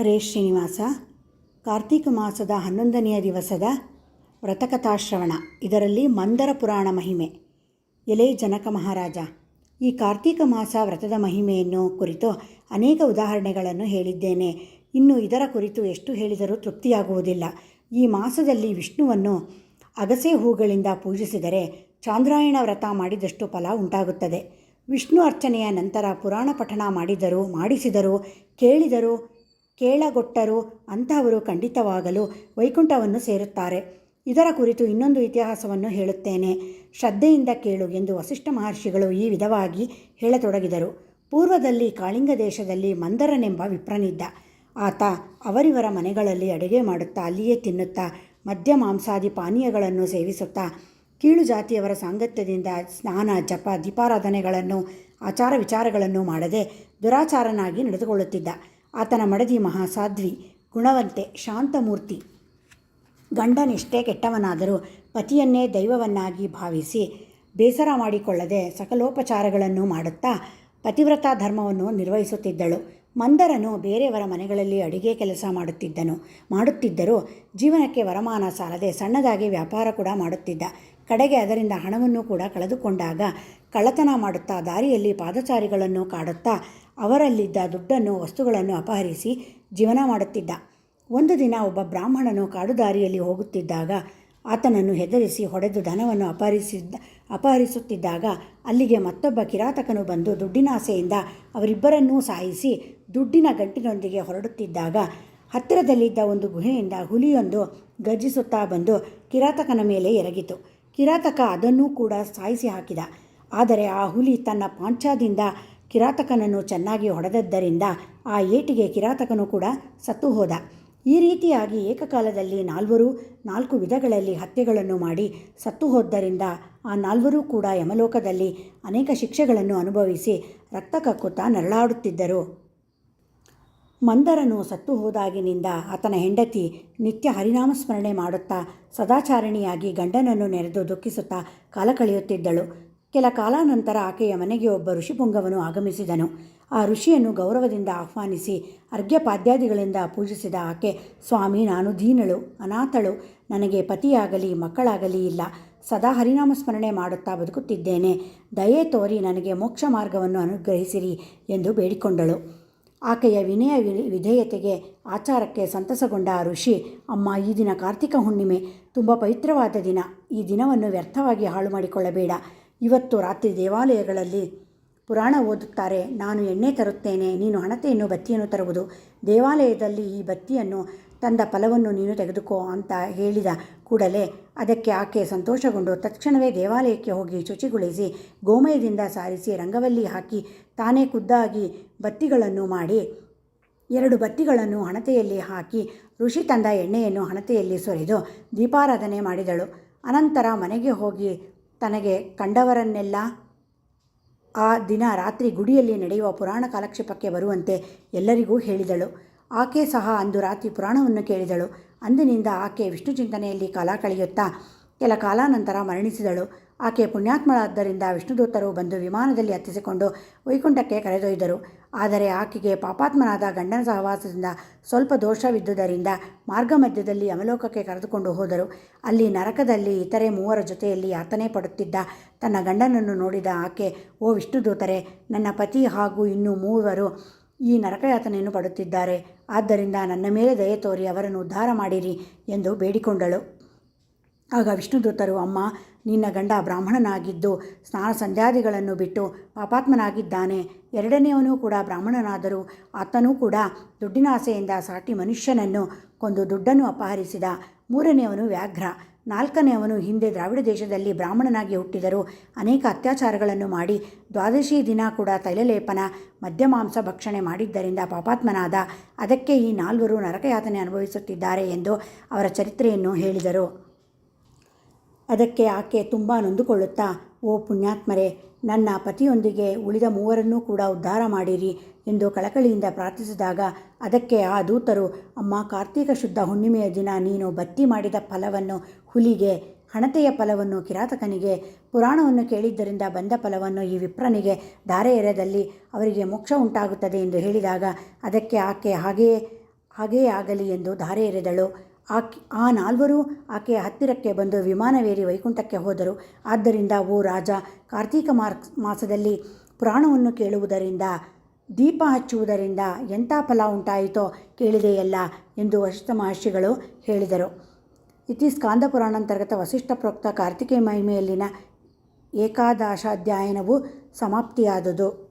ಹರೇ ಶ್ರೀನಿವಾಸ. ಕಾರ್ತೀಕ ಮಾಸದ ಹನ್ನೊಂದನೆಯ ದಿವಸದ ವ್ರತಕಥಾಶ್ರವಣ. ಇದರಲ್ಲಿ ಮಂದರ ಪುರಾಣ ಮಹಿಮೆ. ಎಲೆ ಜನಕ ಮಹಾರಾಜ. ಈ ಕಾರ್ತೀಕ ಮಾಸ ವ್ರತದ ಮಹಿಮೆಯನ್ನು ಕುರಿತು ಅನೇಕ ಉದಾಹರಣೆಗಳನ್ನು ಹೇಳಿದ್ದೇನೆ. ಇನ್ನು ಇದರ ಕುರಿತು ಎಷ್ಟು ಹೇಳಿದರೂ ತೃಪ್ತಿಯಾಗುವುದಿಲ್ಲ. ಈ ಮಾಸದಲ್ಲಿ ವಿಷ್ಣುವನ್ನು ಅಗಸೆ ಹೂಗಳಿಂದ ಪೂಜಿಸಿದರೆ ಚಾಂದ್ರಾಯಣ ವ್ರತ ಮಾಡಿದಷ್ಟು ಫಲ ಉಂಟಾಗುತ್ತದೆ. ವಿಷ್ಣು ಅರ್ಚನೆಯ ನಂತರ ಪುರಾಣ ಪಠಣ ಮಾಡಿದರು, ಮಾಡಿಸಿದರು, ಕೇಳಿದರು ಕೇಳಗೊಟ್ಟರು ಅಂತಹವರು ಖಂಡಿತವಾಗಲು ವೈಕುಂಠವನ್ನು ಸೇರುತ್ತಾರೆ. ಇದರ ಕುರಿತು ಇನ್ನೊಂದು ಇತಿಹಾಸವನ್ನು ಹೇಳುತ್ತೇನೆ. ಶ್ರದ್ಧೆಯಿಂದ ಕೇಳು ಎಂದು ವಸಿಷ್ಠ ಮಹರ್ಷಿಗಳು ಈ ವಿಧವಾಗಿ ಹೇಳತೊಡಗಿದರು. ಪೂರ್ವದಲ್ಲಿ ಕಾಳಿಂಗ ದೇಶದಲ್ಲಿ ಮಂದರನೆಂಬ ವಿಪ್ರನಿದ್ದ. ಆತ ಅವರಿವರ ಮನೆಗಳಲ್ಲಿ ಅಡುಗೆ ಮಾಡುತ್ತಾ ಅಲ್ಲಿಯೇ ತಿನ್ನುತ್ತಾ ಮದ್ಯ ಮಾಂಸಾದಿ ಪಾನೀಯಗಳನ್ನು ಸೇವಿಸುತ್ತಾ ಕೀಳು ಜಾತಿಯವರ ಸಾಂಗತ್ಯದಿಂದ ಸ್ನಾನ, ಜಪ, ದೀಪಾರಾಧನೆಗಳನ್ನು, ಆಚಾರ ವಿಚಾರಗಳನ್ನು ಮಾಡದೆ ದುರಾಚಾರನಾಗಿ ನಡೆದುಕೊಳ್ಳುತ್ತಿದ್ದ. ಆತನ ಮಡದಿ ಮಹಾಸಾಧ್ವಿ, ಗುಣವಂತೆ ಶಾಂತಮೂರ್ತಿ. ಗಂಡನೆಷ್ಟೇ ಕೆಟ್ಟವನಾದರೂ ಪತಿಯನ್ನೇ ದೈವವನ್ನಾಗಿ ಭಾವಿಸಿ ಬೇಸರ ಮಾಡಿಕೊಳ್ಳದೆ ಸಕಲೋಪಚಾರಗಳನ್ನು ಮಾಡುತ್ತಾ ಪತಿವ್ರತ ಧರ್ಮವನ್ನು ನಿರ್ವಹಿಸುತ್ತಿದ್ದಳು. ಮಂದರನು ಬೇರೆಯವರ ಮನೆಗಳಲ್ಲಿ ಅಡಿಗೆ ಕೆಲಸ ಮಾಡುತ್ತಿದ್ದನು. ಮಾಡುತ್ತಿದ್ದರೂ ಜೀವನಕ್ಕೆ ವರಮಾನ ಸಾಲದೆ ಸಣ್ಣದಾಗಿ ವ್ಯಾಪಾರ ಕೂಡ ಮಾಡುತ್ತಿದ್ದ. ಕಡೆಗೆ ಅದರಿಂದ ಹಣವನ್ನು ಕೂಡ ಕಳೆದುಕೊಂಡಾಗ ಕಳ್ಳತನ ಮಾಡುತ್ತಾ ದಾರಿಯಲ್ಲಿ ಪಾದಚಾರಿಗಳನ್ನು ಕಾಡುತ್ತಾ ಅವರಲ್ಲಿದ್ದ ದುಡ್ಡನ್ನು, ವಸ್ತುಗಳನ್ನು ಅಪಹರಿಸಿ ಜೀವನ ಮಾಡುತ್ತಿದ್ದ. ಒಂದು ದಿನ ಒಬ್ಬ ಬ್ರಾಹ್ಮಣನು ಕಾಡು ದಾರಿಯಲ್ಲಿ ಹೋಗುತ್ತಿದ್ದಾಗ ಆತನನ್ನು ಹೆದರಿಸಿ ಹೊಡೆದು ಧನವನ್ನು ಅಪಹರಿಸಿದ್ದ, ಅಪಹರಿಸುತ್ತಿದ್ದಾಗ ಅಲ್ಲಿಗೆ ಮತ್ತೊಬ್ಬ ಕಿರಾತಕನು ಬಂದು ದುಡ್ಡಿನ ಆಸೆಯಿಂದ ಅವರಿಬ್ಬರನ್ನೂ ಸಾಯಿಸಿ ದುಡ್ಡಿನ ಗಂಟಿನೊಂದಿಗೆ ಹೊರಡುತ್ತಿದ್ದಾಗ ಹತ್ತಿರದಲ್ಲಿದ್ದ ಒಂದು ಗುಹೆಯಿಂದ ಹುಲಿಯೊಂದು ಗರ್ಜಿಸುತ್ತಾ ಬಂದು ಕಿರಾತಕನ ಮೇಲೆ ಎರಗಿತು. ಕಿರಾತಕ ಅದನ್ನೂ ಕೂಡ ಸಾಯಿಸಿ ಹಾಕಿದ. ಆದರೆ ಆ ಹುಲಿ ತನ್ನ ಪಾಂಚಾದಿಂದ ಕಿರಾತಕನನ್ನು ಚೆನ್ನಾಗಿ ಹೊಡೆದದ್ದರಿಂದ ಆ ಏಟಿಗೆ ಕಿರಾತಕನು ಕೂಡ ಸತ್ತು ಹೋದ. ಈ ರೀತಿಯಾಗಿ ಏಕಕಾಲದಲ್ಲಿ ನಾಲ್ವರು, ನಾಲ್ಕು ವಿಧಗಳಲ್ಲಿ ಹತ್ಯೆಗಳನ್ನು ಮಾಡಿ ಸತ್ತು ಹೋದ್ದರಿಂದ ಆ ನಾಲ್ವರೂ ಕೂಡ ಯಮಲೋಕದಲ್ಲಿ ಅನೇಕ ಶಿಕ್ಷೆಗಳನ್ನು ಅನುಭವಿಸಿ ರಕ್ತ ಕಕ್ಕುತ್ತಾ ನರಳಾಡುತ್ತಿದ್ದರು. ಮಂದರನು ಸತ್ತು ಹೋದಾಗಿನಿಂದ ಆತನ ಹೆಂಡತಿ ನಿತ್ಯ ಹರಿನಾಮ ಸ್ಮರಣೆ ಮಾಡುತ್ತಾ ಸದಾಚಾರಣಿಯಾಗಿ ಗಂಡನನ್ನು ನೆರೆದು ದುಃಖಿಸುತ್ತಾ ಕಾಲ ಕಳೆಯುತ್ತಿದ್ದಳು. ಕೆಲ ಕಾಲಾನಂತರ ಆಕೆಯ ಮನೆಗೆ ಒಬ್ಬ ಋಷಿಪುಂಗವನು ಆಗಮಿಸಿದನು. ಆ ಋಷಿಯನ್ನು ಗೌರವದಿಂದ ಆಹ್ವಾನಿಸಿ ಅರ್ಘ್ಯಪಾದ್ಯಾದಿಗಳಿಂದ ಪೂಜಿಸಿದ ಆಕೆ, ಸ್ವಾಮಿ, ನಾನು ದೀನಳು, ಅನಾಥಳು, ನನಗೆ ಪತಿಯಾಗಲಿ, ಮಕ್ಕಳಾಗಲಿ ಇಲ್ಲ. ಸದಾ ಹರಿನಾಮ ಸ್ಮರಣೆ ಮಾಡುತ್ತಾ ಬದುಕುತ್ತಿದ್ದೇನೆ. ದಯೆ ತೋರಿ ನನಗೆ ಮೋಕ್ಷ ಮಾರ್ಗವನ್ನು ಅನುಗ್ರಹಿಸಿರಿ ಎಂದು ಬೇಡಿಕೊಂಡಳು. ಆಕೆಯ ವಿನಯ ವಿಧೇಯತೆಗೆ ಆಚಾರಕ್ಕೆ ಸಂತಸಗೊಂಡ ಆ ಋಷಿ, ಅಮ್ಮ, ಈ ದಿನ ಕಾರ್ತಿಕ ಹುಣ್ಣಿಮೆ, ತುಂಬ ಪವಿತ್ರವಾದ ದಿನ. ಈ ದಿನವನ್ನು ವ್ಯರ್ಥವಾಗಿ ಹಾಳು ಮಾಡಿಕೊಳ್ಳಬೇಡ ಇವತ್ತು ರಾತ್ರಿ ದೇವಾಲಯಗಳಲ್ಲಿ ಪುರಾಣ ಓದುತ್ತಾರೆ. ನಾನು ಎಣ್ಣೆ ತರುತ್ತೇನೆ, ನೀನು ಹಣತೆಯನ್ನು ಬತ್ತಿಯನ್ನು ತರುವುದು. ದೇವಾಲಯದಲ್ಲಿ ಈ ಬತ್ತಿಯನ್ನು ತಂದ ಫಲವನ್ನು ನೀನು ತೆಗೆದುಕೋ ಅಂತ ಹೇಳಿದ ಕೂಡಲೇ ಅದಕ್ಕೆ ಆಕೆ ಸಂತೋಷಗೊಂಡು ತಕ್ಷಣವೇ ದೇವಾಲಯಕ್ಕೆ ಹೋಗಿ ಶುಚಿಗೊಳಿಸಿ ಗೋಮಯದಿಂದ ಸಾರಿಸಿ ರಂಗವಲ್ಲಿ ಹಾಕಿ ತಾನೇ ಖುದ್ದಾಗಿ ಬತ್ತಿಗಳನ್ನು ಮಾಡಿ ಎರಡು ಬತ್ತಿಗಳನ್ನು ಹಣತೆಯಲ್ಲಿ ಹಾಕಿ ಋಷಿ ತಂದ ಎಣ್ಣೆಯನ್ನು ಹಣತೆಯಲ್ಲಿ ಸುರಿದು ದೀಪಾರಾಧನೆ ಮಾಡಿದಳು. ಅನಂತರ ಮನೆಗೆ ಹೋಗಿ ತನಗೆ ಕಂಡವರನ್ನೆಲ್ಲ ಆ ದಿನ ರಾತ್ರಿ ಗುಡಿಯಲ್ಲಿ ನಡೆಯುವ ಪುರಾಣ ಕಾಲಕ್ಷೇಪಕ್ಕೆ ಬರುವಂತೆ ಎಲ್ಲರಿಗೂ ಹೇಳಿದಳು. ಆಕೆ ಸಹ ಅಂದು ರಾತ್ರಿ ಪುರಾಣವನ್ನು ಕೇಳಿದಳು. ಅಂದಿನಿಂದ ಆಕೆ ವಿಷ್ಣು ಚಿಂತನೆಯಲ್ಲಿ ಕಾಲ ಕಳೆಯುತ್ತಾ ಕೆಲ ಕಾಲಾನಂತರ ಮರಣಿಸಿದಳು. ಆಕೆ ಪುಣ್ಯಾತ್ಮಳಾದ್ದರಿಂದ ವಿಷ್ಣುದೂತರು ಬಂದು ವಿಮಾನದಲ್ಲಿ ಹತ್ತಿಸಿಕೊಂಡು ವೈಕುಂಠಕ್ಕೆ ಕರೆದೊಯ್ದರು. ಆದರೆ ಆಕೆಗೆ ಪಾಪಾತ್ಮನಾದ ಗಂಡನ ಸಹವಾಸದಿಂದ ಸ್ವಲ್ಪ ದೋಷವಿದ್ದುದರಿಂದ ಮಾರ್ಗ ಮಧ್ಯದಲ್ಲಿ ಅಮಲೋಕಕ್ಕೆ ಕರೆದುಕೊಂಡು ಹೋದರು. ಅಲ್ಲಿ ನರಕದಲ್ಲಿ ಇತರೆ ಮೂವರ ಜೊತೆಯಲ್ಲಿ ಯಾತನೆ ಪಡುತ್ತಿದ್ದ ತನ್ನ ಗಂಡನನ್ನು ನೋಡಿದ ಆಕೆ, ಓ ವಿಷ್ಣುದೂತರೆ, ನನ್ನ ಪತಿ ಹಾಗೂ ಇನ್ನೂ ಮೂವರು ಈ ನರಕಯಾತನೆಯನ್ನು ಪಡುತ್ತಿದ್ದಾರೆ. ಆದ್ದರಿಂದ ನನ್ನ ಮೇಲೆ ದಯೆ ತೋರಿ ಅವರನ್ನು ಉದ್ಧಾರ ಮಾಡಿರಿ ಎಂದು ಬೇಡಿಕೊಂಡಳು. ಆಗ ವಿಷ್ಣುದೂತರು, ಅಮ್ಮ, ನಿನ್ನ ಗಂಡ ಬ್ರಾಹ್ಮಣನಾಗಿದ್ದು ಸ್ನಾನ ಸಂಧ್ಯಾದಿಗಳನ್ನು ಬಿಟ್ಟು ಪಾಪಾತ್ಮನಾಗಿದ್ದಾನೆ. ಎರಡನೆಯವನು ಕೂಡ ಬ್ರಾಹ್ಮಣನಾದರೂ ಆತನೂ ಕೂಡ ದುಡ್ಡಿನ ಆಸೆಯಿಂದ ಸಾಟಿ ಮನುಷ್ಯನನ್ನು ಕೊಂದು ದುಡ್ಡನ್ನು ಅಪಹರಿಸಿದ. ಮೂರನೆಯವನು ವ್ಯಾಘ್ರ, ನಾಲ್ಕನೆಯವನು ಹಿಂದೆ ದ್ರಾವಿಡ ದೇಶದಲ್ಲಿ ಬ್ರಾಹ್ಮಣನಾಗಿ ಹುಟ್ಟಿದರು ಅನೇಕ ಅತ್ಯಾಚಾರಗಳನ್ನು ಮಾಡಿ ದ್ವಾದಶಿ ದಿನ ಕೂಡ ತೈಲಲೇಪನ ಮದ್ಯಮಾಂಸ ಭಕ್ಷಣೆ ಮಾಡಿದ್ದರಿಂದ ಪಾಪಾತ್ಮನಾದ. ಅದಕ್ಕೆ ಈ ನಾಲ್ವರು ನರಕಯಾತನೆ ಅನುಭವಿಸುತ್ತಿದ್ದಾರೆ ಎಂದು ಅವರ ಚರಿತ್ರೆಯನ್ನು ಹೇಳಿದರು. ಅದಕ್ಕೆ ಆಕೆ ತುಂಬ ನೊಂದುಕೊಳ್ಳುತ್ತಾ, ಓ ಪುಣ್ಯಾತ್ಮರೇ, ನನ್ನ ಪತಿಯೊಂದಿಗೆ ಉಳಿದ ಮೂವರನ್ನೂ ಕೂಡ ಉದ್ಧಾರ ಮಾಡಿರಿ ಎಂದು ಕಳಕಳಿಯಿಂದ ಪ್ರಾರ್ಥಿಸಿದಾಗ ಅದಕ್ಕೆ ಆ ದೂತರು, ಅಮ್ಮ, ಕಾರ್ತೀಕ ಶುದ್ಧ ಹುಣ್ಣಿಮೆಯ ದಿನ ನೀನು ಬತ್ತಿ ಮಾಡಿದ ಫಲವನ್ನು ಹುಲಿಗೆ, ಹಣತೆಯ ಫಲವನ್ನು ಕಿರಾತಕನಿಗೆ, ಪುರಾಣವನ್ನು ಕೇಳಿದ್ದರಿಂದ ಬಂದ ಫಲವನ್ನು ಈ ವಿಪ್ರನಿಗೆ, ಧಾರೆ ಎರೆದಲ್ಲಿ ಅವರಿಗೆ ಮೋಕ್ಷ ಉಂಟಾಗುತ್ತದೆ ಎಂದು ಹೇಳಿದಾಗ ಅದಕ್ಕೆ ಆಕೆ ಹಾಗೆಯೇ ಹಾಗೆಯೇ ಆಗಲಿ ಎಂದು ಧಾರೆ ಎರೆದಳು. ಆಕೆ, ಆ ನಾಲ್ವರು ಆಕೆಯ ಹತ್ತಿರಕ್ಕೆ ಬಂದು ವಿಮಾನವೇರಿ ವೈಕುಂಠಕ್ಕೆ ಹೋದರು. ಆದ್ದರಿಂದ, ಓ ರಾಜ, ಕಾರ್ತೀಕ ಮಾಸದಲ್ಲಿ ಪುರಾಣವನ್ನು ಕೇಳುವುದರಿಂದ, ದೀಪ ಹಚ್ಚುವುದರಿಂದ ಎಂಥ ಫಲ ಉಂಟಾಯಿತೋ ಕೇಳಿದೆಯಲ್ಲ ಎಂದು ವಶಿಷ್ಠ ಮಹರ್ಷಿಗಳು ಹೇಳಿದರು. ಇತಿ ಸ್ಕಾಂದ ಪುರಾಣಾಂತರ್ಗತ ವಸಿಷ್ಠ ಪ್ರೋಕ್ತ ಕಾರ್ತಿಕೇಯ ಮಹಿಮೆಯಲ್ಲಿನ ಏಕಾದಶಾಧ್ಯಾಯನವು ಸಮಾಪ್ತಿಯಾದುದು.